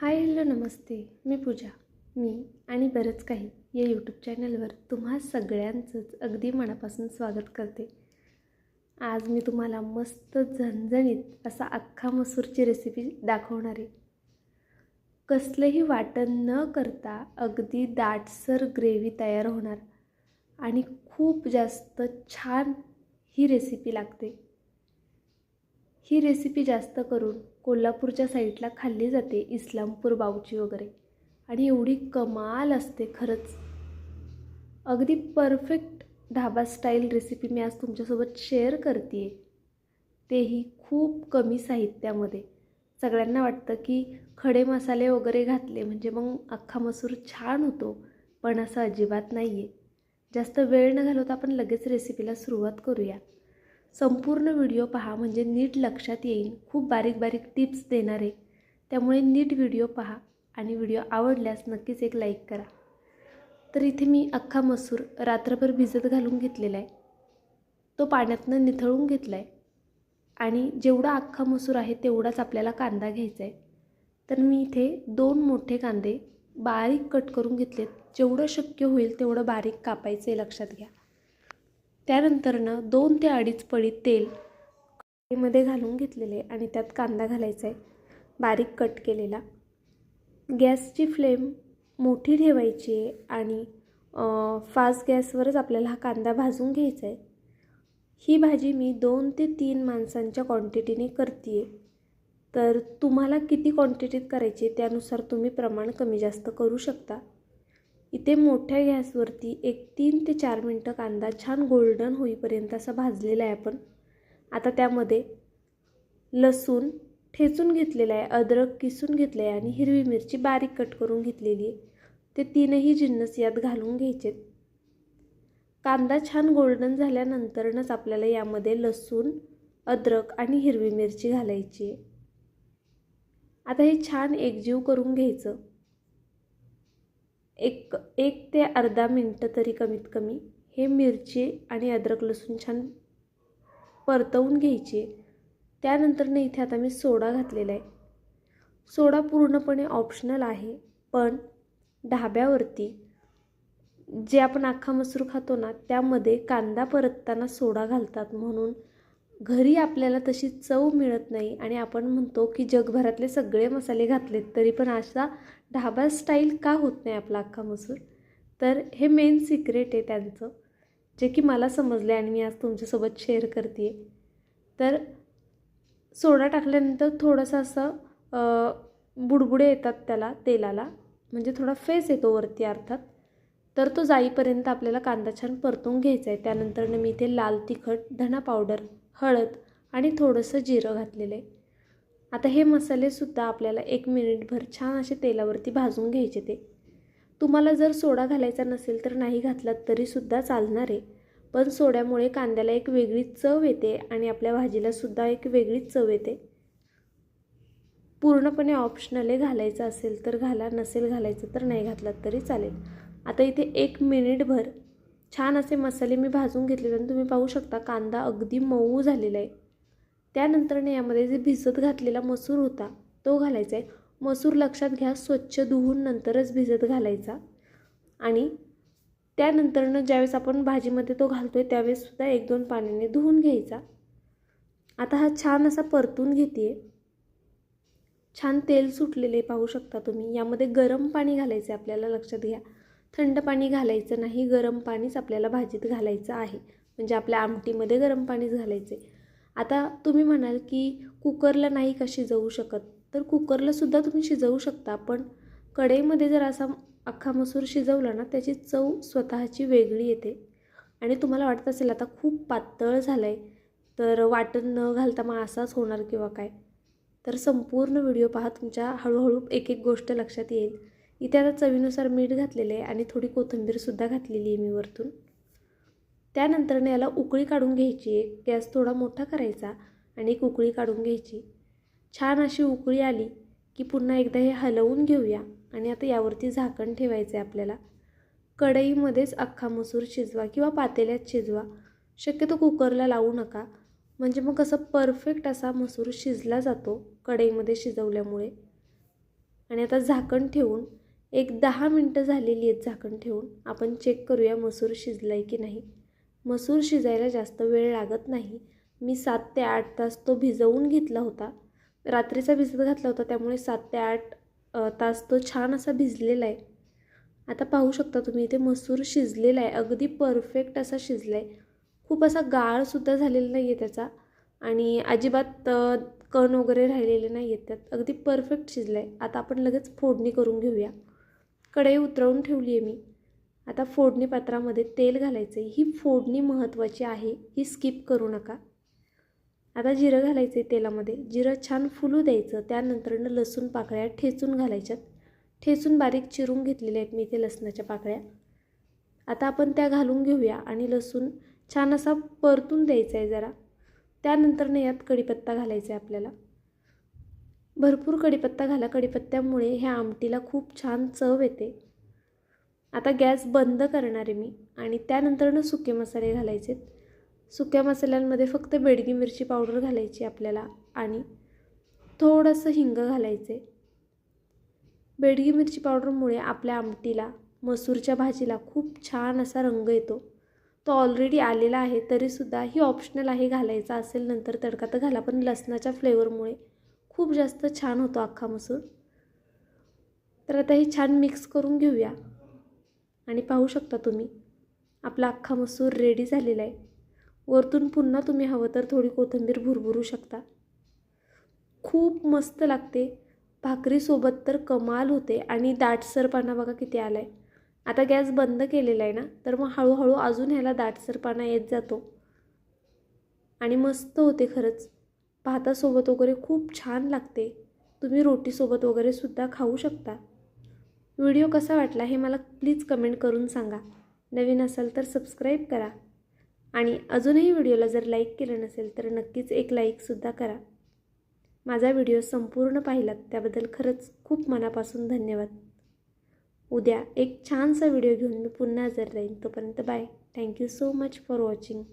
Hi hello नमस्ते. मी पूजा. मी आणि बरंच काही या यूट्यूब चॅनलवर तुम्हा सगळ्यांचंच अगदी मनापासून स्वागत करते. आज मी तुम्हाला मस्त झणझणीत असा अख्खा मसूरची रेसिपी दाखवणार आहे. कसलंही वाटण न करता अगदी दाटसर ग्रेव्ही तयार होणार आणि खूप जास्त छान ही रेसिपी लागते. ही रेसिपी जास्त करून कोल्हापूरच्या साईडला खाल्ली जाते इस्लामपूर बावची वगैरे. आणि एवढी कमाल असते खरंच. अगदी परफेक्ट ढाबा स्टाईल रेसिपी मी आज तुमच्यासोबत शेअर करते तेही खूप कमी साहित्यामध्ये. सगळ्यांना वाटतं की खडे मसाले वगैरे घातले म्हणजे मग अख्खा मसूर छान होतो पण असं अजिबात नाही आहे जास्त वेळ न घालवता आपण लगेच रेसिपीला सुरुवात करूया. संपूर्ण व्हिडिओ पहा म्हणजे नीट लक्षात येईल खूप बारीक बारीक टिप्स देणार. आहे त्यामुळे नीट व्हिडिओ पहा आणि व्हिडिओ आवडल्यास नक्कीच एक लाईक करा. तर इथे मी अख्खा मसूर रात्रभर भिजत घालून घेतलेला आहे. तो पाण्यातनं निथळून घेतला आहे आणि जेवढा अख्खा मसूर आहे तेवढाच आपल्याला कांदा घ्यायचा आहे. तर मी इथे दोन मोठे कांदे बारीक कट करून घेतलेत. जेवढं शक्य होईल तेवढं बारीक कापायचं आहे लक्षात घ्या. त्यानंतरनं दोन ते अडीच पळी तेल कढईमध्ये घालून घेतलेले आणि त्यात कांदा घालायचा आहे. बारीक कट केलेला. गॅसची फ्लेम मोठी ठेवायची आहे आणि फास्ट गॅसवरच आपल्याला हा कांदा भाजून घ्यायचा आहे. ही भाजी मी दोन ते तीन माणसांच्या क्वांटिटीने करते आहे तर तुम्हाला किती क्वांटिटीत करायची त्यानुसार तुम्ही प्रमाण कमी जास्त करू शकता. इथे मोठ्या गॅसवरती एक तीन ते चार मिनटं कांदा छान गोल्डन होईपर्यंत असा भाजलेला आहे आपण. आता त्यामध्ये लसूण ठेचून घेतलेला आहे अद्रक किसून घेतलं आहे आणि हिरवी मिरची बारीक कट करून घेतलेली आहे. ते तीनही जिन्नस यात घालून घ्यायचे कांदा छान गोल्डन झाल्यानंतरनच आपल्याला यामध्ये लसूण अद्रक आणि हिरवी मिरची घालायची आहे. आता हे छान एकजीव करून घ्यायचं. एक एक ते अर्धा मिनटं तरी कमीत कमी हे मिरची आणि अद्रक लसूण छान परतवून घ्यायची. त्यानंतरनं इथे आता मी सोडा घातलेला आहे. सोडा पूर्णपणे ऑप्शनल आहे पण ढाब्यावरती जे आपण अख्खा मसूर खातो ना त्यामध्ये कांदा परतताना सोडा घालतात म्हणून घरी आपल्याला तशी चव मिळत नाही आणि आपण म्हणतो की जगभरातले सगळे मसाले घातलेत तरी पण असा ढाबा स्टाईल का होत नाही आपला अख्खा मसूर? तर हे मेन सिक्रेट आहे त्यांचं जे की मला समजले आणि मी आज तुमच्यासोबत शेअर करते तर सोडा टाकल्यानंतर थोडंसं असं बुडबुडे येतात त्याला तेलाला. म्हणजे थोडा फेस येतो वरती अर्थात. तर तो जाईपर्यंत आपल्याला कांदा छान परतून घ्यायचा आहे त्यानंतरनं मी इथे लाल तिखट धना पावडर हळद आणि थोडंसं जिरं घातलेलं आहे. आता हे मसालेसुद्धा आपल्याला एक मिनिटभर छान असे तेलावरती भाजून घ्यायचे ते. तुम्हाला जर सोडा घालायचा नसेल तर नाही घातलात तरीसुद्धा चालणार आहे. पण सोड्यामुळे कांद्याला एक वेगळी चव येते आणि आपल्या भाजीलासुद्धा एक वेगळीच चव येते. पूर्णपणे ऑप्शनल आहे घालायचं असेल तर घाला नसेल घालायचं तर नाही घातलात तरी चालेल. आता इथे एक मिनिटभर छान असे मसाले मी भाजून घेतलेले आणि तुम्ही पाहू शकता कांदा अगदी मऊ झालेला आहे. त्यानंतरने यामध्ये जे भिजत घातलेला मसूर होता तो घालायचा आहे. मसूर लक्षात घ्या स्वच्छ धुवून नंतरच भिजत घालायचा. आणि त्यानंतरनं ज्यावेळेस आपण भाजीमध्ये तो घालतो आहे त्यावेळेससुद्धा एक दोन पाण्याने धुवून घ्यायचा. आता हा छान असा परतून घेते छान तेल सुटलेले पाहू शकता तुम्ही. यामध्ये गरम पाणी घालायचं आहे आपल्याला लक्षात घ्या. थंड पाणी घालायचं नाही गरम पाणीच आपल्याला भाजीत घालायचं आहे. म्हणजे आपल्या आमटीमध्ये गरम पाणीच घालायचं आहे आता तुम्ही म्हणाल की कुकरला नाही का शिजवू शकत? तर कुकरलासुद्धा तुम्ही शिजवू शकता पण कढईमध्ये जर असा अख्खा मसूर शिजवला ना त्याची चव स्वतःची वेगळी येते. आणि तुम्हाला वाटत असेल आता खूप पातळ झालं आहे तर वाटण न घालता मग असाच होणार किंवा काय? तर संपूर्ण व्हिडिओ पहा तुमच्या हळूहळू एक एक गोष्ट लक्षात येईल. इथे आता चवीनुसार मीठ घातलेलं आहे आणि थोडी कोथिंबीरसुद्धा घातलेली आहे मी वरतून. त्यानंतरने याला उकळी काढून घ्यायची आहे. गॅस थोडा मोठा करायचा आणि एक उकळी काढून घ्यायची. छान अशी उकळी आली की पुन्हा एकदा हे हलवून घेऊया आणि आता यावरती झाकण ठेवायचं आहे आपल्याला. कढईमध्येच अख्खा मसूर शिजवा किंवा पातेल्यात शिजवा. शक्यतो कुकरला लावू नका. म्हणजे मग कसं परफेक्ट असा मसूर शिजला जातो कढईमध्ये शिजवल्यामुळे. आणि आता झाकण ठेवून एक दहा मिनटं झालेली आहेत झाकण ठेवून. आपण चेक करूया मसूर शिजला आहे की नाही. मसूर शिजायला जास्त वेळ लागत नाही. मी सात ते आठ तास तो भिजवून घेतला होता. रात्रीचा भिजत घातला होता त्यामुळे सात ते आठ तास तो छान असा भिजलेला आहे. आता पाहू शकता तुम्ही इथे मसूर शिजलेला आहे. अगदी परफेक्ट असा शिजला आहे खूप असा गाळसुद्धा झालेला नाही आहे त्याचा. आणि अजिबात कण वगैरे राहिलेले नाही आहेत त्यात. अगदी परफेक्ट शिजलं आहे आता आपण लगेच फोडणी करून घेऊया. कढई उतरवून ठेवली आहे मी. आता फोडणी पात्रामध्ये तेल घालायचं आहे ही फोडणी महत्त्वाची आहे. ही स्किप करू नका. आता जिरं घालायचं आहे तेलामध्ये. जिरं छान फुलू द्यायचं. त्यानंतरनं लसूण पाकळ्या ठेचून घालायच्यात. ठेचून बारीक चिरून घेतलेल्या आहेत मी इथे लसणाच्या पाकळ्या. आता आपण त्या घालून घेऊया आणि लसूण छान असा परतून द्यायचा आहे जरा. त्यानंतरनं यात कढीपत्ता घालायचा आहे आपल्याला. भरपूर कढीपत्ता घाला. कढीपत्त्यामुळे ह्या आमटीला खूप छान चव येते. आता गॅस बंद करणार आहे मी आणि त्यानंतरनं सुके मसाले घालायचे. सुक्या मसाल्यांमध्ये फक्त बेडगी मिरची पावडर घालायची आपल्याला आणि थोडंसं हिंग घालायचे. बेडगी मिरची पावडरमुळे आपल्या आमटीला मसूरच्या भाजीला खूप छान असा रंग येतो. तो ऑलरेडी आलेला आहे तरीसुद्धा ही ऑप्शनल आहे घालायचा असेल नंतर तडका तर घाला पण लसणाच्या फ्लेवरमुळे खूप जास्त छान होतो अख्खा मसूर. तर आता हे छान मिक्स करून घेऊया. आणि पाहू शकता तुम्ही आपला अख्खा मसूर रेडी झालेला आहे. वरतून पुन्हा तुम्ही हवं तर थोडी कोथिंबीर भुरभुरू शकता. खूप मस्त लागते. भाकरीसोबत तर कमाल होते. आणि दाटसरपणा बघा किती आला आहे आता गॅस बंद केलेला आहे ना तर मग हळूहळू अजून ह्याला दाटसरपणा येत जातो. आणि मस्त होते खरंच. भातासोबत वगैरे खूप छान लागते. तुम्ही रोटीसोबत वगैरे सुद्धा खाऊ शकता. व्हिडिओ कसा वाटला हे मला प्लीज कमेंट करून सांगा. नवीन असाल तर सबस्क्राईब करा. आणि अजूनही व्हिडिओला जर लाईक केलं नसेल तर नक्कीच एक लाईकसुद्धा करा. माझा व्हिडिओ संपूर्ण पाहिलात त्याबद्दल खरंच खूप मनापासून धन्यवाद. उद्या एक छानसा व्हिडिओ घेऊन मी पुन्हा हजर राहीन. तोपर्यंत bye. Thank you so much for watching.